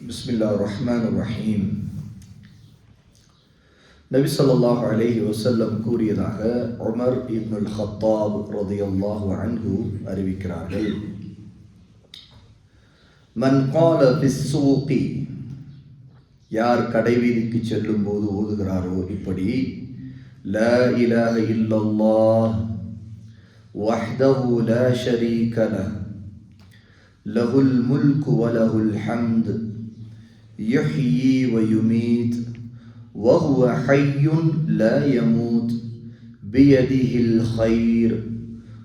بسم الله الرحمن الرحيم நபி ஸல்லல்லாஹு அலைஹி வஸல்லம் கூறியதாக உமர் இப்னுல் ஹத்தாப் ரதியல்லாஹு அன்ஹு அறிவிக்கிறார்கள் மன் கால பிஸ்ஸூகி யார் கடைவீதிக்கு செல்லும் போது ஓதுகிறாரோ இப்படி லா இலாஹ இல்லல்லாஹ் வஹ்தஹு லா ஷரீக லஹ் லஹுல் முல்கு வலஹுல் ஹம்த் யுஹ்யி வயுமீத் وهو حي لا يموت بيده الخير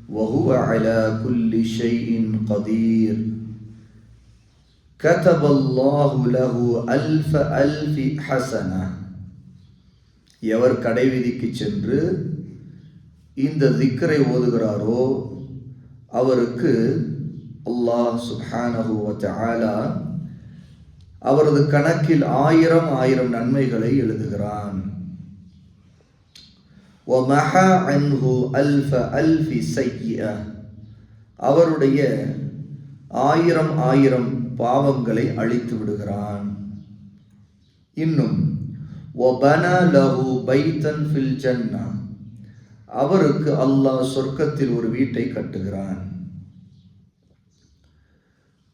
وهو على كل شيء قدير كتب الله له ألف ألف حسنة எவர் கடைவீதிக்கு சென்று இந்த திக்கரை ஓதுகிறாரோ அவருக்கு அல்லாஹ் சுப்ஹானஹு வ தஆலா அவரது கணக்கில் ஆயிரம் ஆயிரம் நன்மைகளை எழுதுகிறான். அவருடைய ஆயிரம் ஆயிரம் பாவங்களை அழித்து விடுகிறான். இன்னும் அவருக்கு அல்லாஹ் சொர்க்கத்தில் ஒரு வீட்டை கட்டுகிறான்.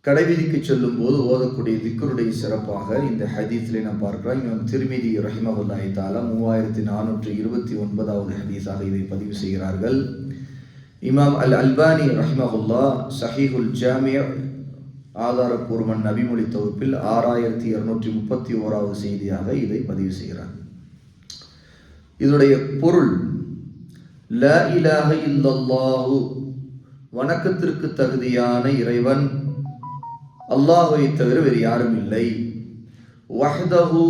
கடைவீதிக்கு செல்லும் போது ஓதக்கூடிய திக்கருடைய சிறப்பாக இந்த ஹதீஸிலே நாம் பார்க்கிறோம் இவன் திருமிதி ரஹிமகுல்லாஹி தாலா மூவாயிரத்தி நானூற்றி இருபத்தி ஒன்பதாவது ஹதீஸாக இதை பதிவு செய்கிறார்கள். இமாம் அல் அல்பானி ரஹிமகுல்லா சஹீஹுல் ஜாமிய ஆதாரபூர்வன் நபிமொழி தொகுப்பில் ஆறாயிரத்தி இருநூற்றி முப்பத்தி ஓராவது செய்தியாக இதை பதிவு செய்கிறார். இதனுடைய பொருள் ல இலாஹ இல்லல்லாஹு வணக்கத்திற்கு தகுதியான இறைவன் அல்லாஹை தவிர வேறு யாரும் இல்லை. வஹ்தஹு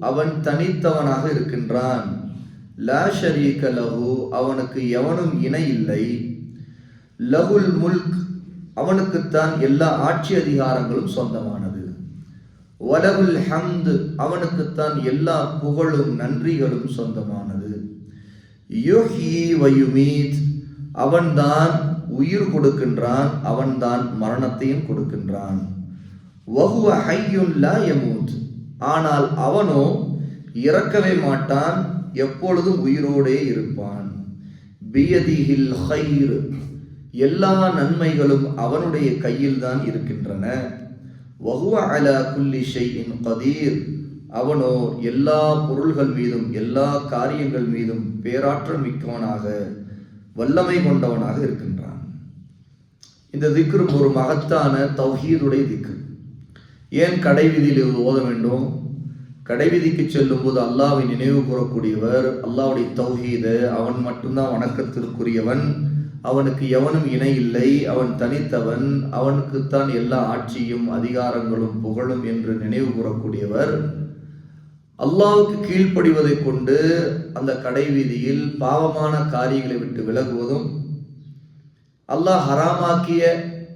அவன் தனித்தவனாக இருக்கின்றான். லா ஷரீக லஹு அவனுக்கு எவனும் இணை இல்லை. லகுல் முல்க் அவனுக்குத்தான் எல்லா ஆட்சி அதிகாரங்களும் சொந்தமானது. வலகுல் ஹம்து அவனுக்குத்தான் எல்லா புகழும் நன்றிகளும் சொந்தமானது. யுஹி வயுமீத் அவன்தான் உயிர் கொடுக்கின்றான் அவன்தான் மரணத்தையும் கொடுக்கின்றான். வகுவ ஹையுன் லா யமூத். ஆனால் அவனோ இறக்கவே மாட்டான் எப்பொழுதும் உயிரோடே இருப்பான். பியதிஹில் ஹைர். எல்லா நன்மைகளும் அவனுடைய கையில் தான் இருக்கின்றன. வகுவ அல குல்லி ஷெய்யின் கதீர். அவனோ எல்லா பொருள்கள் மீதும் எல்லா காரியங்கள் மீதும் பேராற்றல் மிக்கவனாக வல்லமை கொண்டவனாக இருக்கின்றான். இந்த திக்ரும் ஒரு மகத்தான தௌஹீதுடைய திக்ரு. ஏன் கடைவீதியில் ஓத வேண்டும்? கடைவீதிக்கு செல்லும் போது அல்லாவை நினைவு கூறக்கூடியவர் அல்லாவுடைய தௌஹீது அவன் மட்டும்தான் வணக்கத்திற்குரியவன். அவனுக்கு எவனும் இணை இல்லை அவன் தனித்தவன். அவனுக்குத்தான் எல்லா ஆட்சியும் அதிகாரங்களும் புகழும் என்று நினைவு கூறக்கூடியவர். அல்லாவுக்கு கீழ்ப்படிவதை கொண்டு அந்த கடைவீதியில் பாவமான காரியங்களை விட்டு விலகுவதும் அல்லாஹ் ஹராமாக்கிய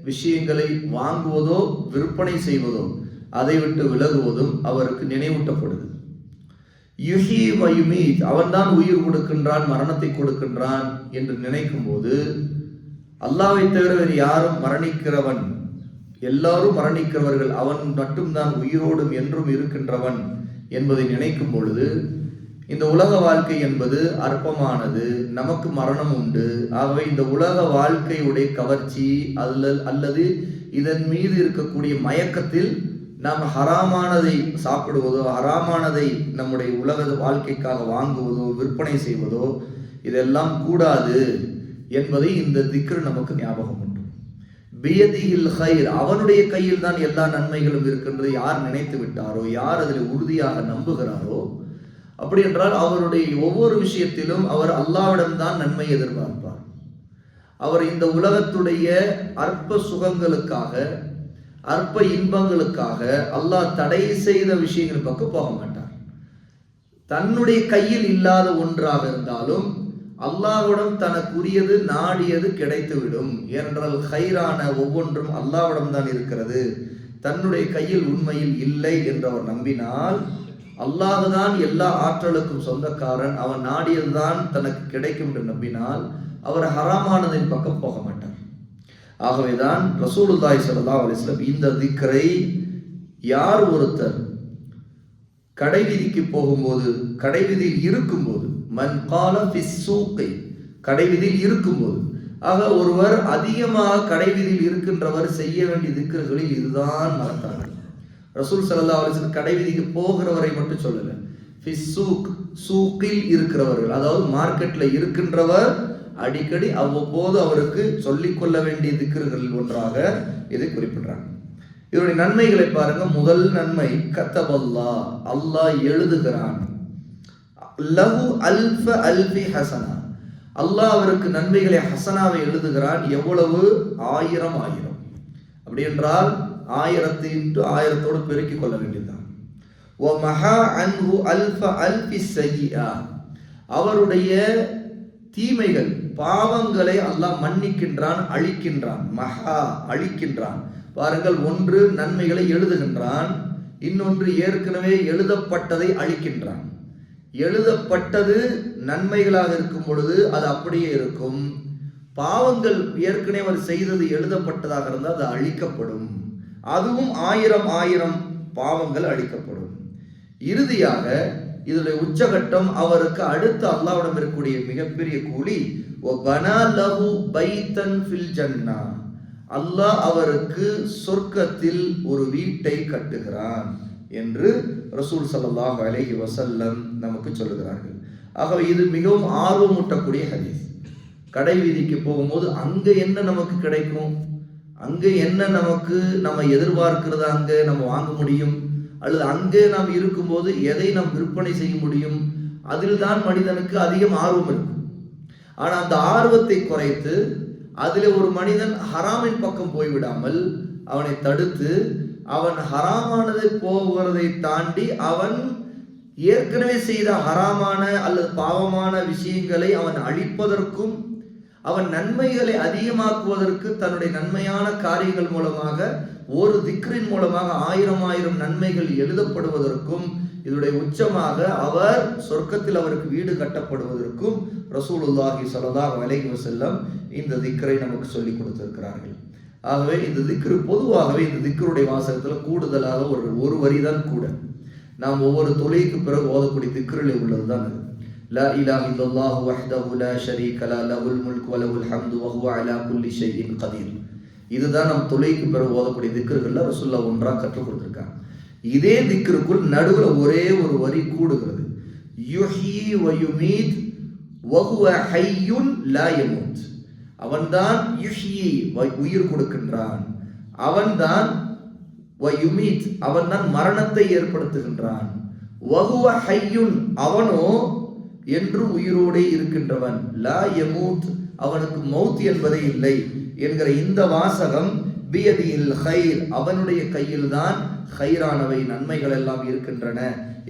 விஷயங்களை வாங்குவதோ விற்பனை செய்வதோ அதை விட்டு விலகுவதும் அவருக்கு நினைவூட்டப்படுது யுஹி வயுமீத் அவன்தான் உயிர் கொடுக்கின்றான் மரணத்தை கொடுக்கின்றான் என்று நினைக்கும் போது அல்லாவை தவிர வேறு யாரும் மரணிக்கிறவன் எல்லாரும் மரணிக்கிறவர்கள் அவன் மட்டும்தான் உயிரோடும் என்றும் இருக்கின்றவன் என்பதை நினைக்கும் பொழுது இந்த உலக வாழ்க்கை என்பது அற்பமானது நமக்கு மரணம் உண்டு. ஆகவே இந்த உலக வாழ்க்கையுடைய கவர்ச்சி அல்ல அல்லது இதன் மீது இருக்கக்கூடிய மயக்கத்தில் நாம் ஹராமானதை சாப்பிடுவதோ ஹராமானதை நம்முடைய உலக வாழ்க்கைக்காக வாங்குவதோ விற்பனை செய்வதோ இதெல்லாம் கூடாது என்பதை இந்த திக்ரு நமக்கு ஞாபகம் உண்டு. பியதியில் ஹைர் அவனுடைய கையில் தான் எல்லா நன்மைகளும் இருக்கின்றது யார் நினைத்து விட்டாரோ யார் அதில் உறுதியாக நம்புகிறாரோ அப்படி என்றால் அவருடைய ஒவ்வொரு விஷயத்திலும் அவர் அல்லாவிடம்தான் நன்மை எதிர்பார்ப்பார். அவர் இந்த உலகத்துடைய அற்ப சுகங்களுக்காக அற்ப இன்பங்களுக்காக அல்லாஹ் தடை செய்த விஷயங்கள் பக்கம் போக மாட்டார் தன்னுடைய கையில் இல்லாத ஒன்றாக இருந்தாலும் அல்லாஹ்விடம் தனக்குரியது நாடியது கிடைத்துவிடும் ஏனென்றால் ஹைரான ஒவ்வொன்றும் அல்லாவிடம் தான் இருக்கிறது. தன்னுடைய கையில் உண்மையில் இல்லை என்று அவர் நம்பினால் அல்லாஹுதான் எல்லா ஆற்றலுக்கும் சொந்தக்காரன். அவன் நாடியதுதான் தனக்கு கிடைக்கும் என்று நம்பினால் அவர் ஹராமானதின் பக்கம் போக மாட்டார் ஆகவேதான் ரசூலுல்லாய் ஸல்லல்லாஹு அலிஸ்லம் இந்த திக்கரை யார் ஒருத்தர் கடைவீதிக்கு போகும்போது கடைவீதியில் இருக்கும்போது மண் கால பிசூக்கை கடைவீதியில் இருக்கும்போது ஆக ஒருவர் அதிகமாக கடைவீதியில் இருக்கின்றவர் செய்ய வேண்டிய திக்கர்களில் இதுதான் மறந்தார்கள் ரசூல் சல்லா அலிஸ்லம் கடைவீதிக்கு போகிறவரை மட்டும் சொல்லலை. ஃபிஸ்ஸூக் சூக்கில் இருக்கிறவர்கள் அதாவது மார்க்கெட்டில் இருக்கின்றவர் அடிக்கடி அவ்வப்போது அவருக்கு சொல்லிக்கொள்ள வேண்டிய திக்கர்களில் ஒன்றாக இதை குறிப்பிடுறாங்க. இதனுடைய நன்மைகளை பாருங்க. முதல் நன்மை கத்தபல்லா. அல்லாஹ் எழுதுகிறான். லஹு அல்ஃப அல்ஃபி ஹசனா. அல்லாஹ் அவருக்கு நன்மைகளை ஹசனாவை எழுதுகிறான். எவ்வளவு? ஆயிரம் ஆயிரம். அப்படி என்றால் ஆயிரத்தி இன்ட்டு ஆயிரத்தோடு பெருக்கிக் கொள்ள வேண்டியதுதான். ஓ மஹா அன்ஹு அல்ஃப அல்ஃபி சையா அவருடைய தீமைகள் பாவங்களை அல்லாஹ் மன்னிக்கின்றான் அழிக்கின்றான் மகா அழிக்கின்றான். பாருங்கள் ஒன்று நன்மைகளை எழுதுகின்றான் இன்னொன்று ஏற்கனவே எழுதப்பட்டதை அழிக்கின்றான். எழுதப்பட்டது நன்மைகளாக இருக்கும் பொழுது அது அப்படியே இருக்கும். பாவங்கள் ஏற்கனவே அவர் செய்தது எழுதப்பட்டதாக இருந்தால் அது அழிக்கப்படும். அதுவும் ஆயிரம் ஆயிரம் பாவங்கள் அழிக்கப்படும். இறுதியாக இதனுடைய உச்சகட்டம் அவருக்கு அடுத்த அல்லாவிடம் இருக்கக்கூடிய மிகப்பெரிய கூலி ஃபில் ஜன்னா. அல்லாஹ் அவருக்கு சொர்க்கத்தில் ஒரு வீட்டை கட்டுகிறான் என்று ரசூல் சல்லாஹ் அலஹி வசல்லம் நமக்கு சொல்லுகிறார்கள். ஆகவே இது மிகவும் ஆர்வமூட்டக்கூடிய ஹதீஸ். கடை வீதிக்கு போகும்போது அங்கே என்ன நமக்கு கிடைக்கும்? அங்கே என்ன நமக்கு நம்ம எதிர்பார்க்கிறத அங்கே நம்ம வாங்க முடியும்? அல்லது அங்கே நாம் இருக்கும்போது எதை நாம் விற்பனை செய்ய முடியும்? அதில் தான் மனிதனுக்கு அதிகம் ஆர்வம் இருக்கும். ஆனால் அந்த ஆர்வத்தை குறைத்து அதில் ஒரு மனிதன் ஹராமின் பக்கம் போய்விடாமல் அவனை தடுத்து அவன் ஹராமானதை போகிறதை தாண்டி அவன் ஏற்கனவே செய்த ஹராமான அல்லது பாவமான விஷயங்களை அவன் அழிப்பதற்கும் அவன் நன்மைகளை அதிகமாக்குவதற்கு தன்னுடைய நன்மையான காரியங்கள் மூலமாக ஒரு திக்ரின் மூலமாக ஆயிரம் ஆயிரம் நன்மைகள் எழுதப்படுவதற்கும் இதனுடைய உச்சமாக அவர் சொர்க்கத்தில் அவருக்கு வீடு கட்டப்படுவதற்கும் ரசூலுல்லாஹி சல்லாஹ் விலகி செல்லம் இந்த திக்கரை நமக்கு சொல்லி கொடுத்திருக்கிறார்கள். ஆகவே இந்த திக்ரு பொதுவாகவே இந்த திக்ருடைய வாசகத்தில் கூடுதலாக ஒரு ஒரு வரி தான் கூட. நாம் ஒவ்வொரு தொழிலுக்கு பிறகு ஓதக்கூடிய திக்ரில் உள்ளது தான் لا إله إلا الله وحده لا شريك لا له الملك وله الحمد وهو على كل شيء قدير. இதுதான் நம் தொலைக்கு பிறகு ஓதக்கூடிய திக்கர்கள் ரசுல்லா ஒன்றாக கற்றுக் கொடுத்துருக்காங்க. இதே திக்கருக்குள் நடுவில் ஒரே ஒரு வரி கூடுகிறது. யுஹி வயுமீத் வகுவ ஹையுன் லா யமூத். அவன்தான் யுஹி உயிர் கொடுக்கின்றான். அவன்தான் வயுமீத் அவன்தான் மரணத்தை ஏற்படுத்துகின்றான். வகுவ ஹையுன் அவனோ என்று உயிரோடே இருக்கின்றவன். லா யமூத் அவனுக்கு மௌத் என்பதே இல்லை என்கிற இந்த வாசகம் பியதியில் ஹைர் அவனுடைய கையில் தான் ஹைரானவை நன்மைகள் எல்லாம் இருக்கின்றன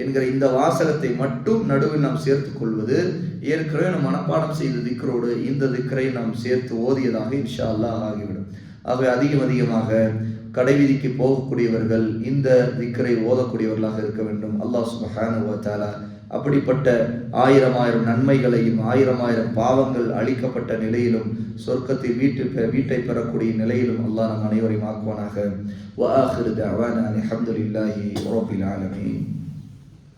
என்கிற இந்த வாசகத்தை மட்டும் நடுவில் நாம் சேர்த்துக் கொள்வது ஏற்கனவே நம் மனப்பாடம் செய்த திக்கரோடு இந்த திக்கரை நாம் சேர்த்து ஓதியதாக இன்ஷா அல்லாஹ் ஆகிவிடும். ஆகவே அதிகம் அதிகமாக கடைவீதிக்கு போகக்கூடியவர்கள் இந்த திக்கரை ஓதக்கூடியவர்களாக இருக்க வேண்டும். அல்லாஹ் சுபஹானு தாலா அப்படிப்பட்ட ஆயிரம் ஆயிரம் நன்மைகளையும் ஆயிரம் ஆயிரம் பாவங்கள் அழிக்கப்பட்ட நிலையிலும் சொர்க்கத்தில் வீட்டு வீட்டை பெறக்கூடிய நிலையிலும் அல்லாஹ் நம் அனைவரையும் ஆக்குவானாக. வஆஹிரு தஅவானா அல்ஹம்துலில்லாஹி ஆலமீன்.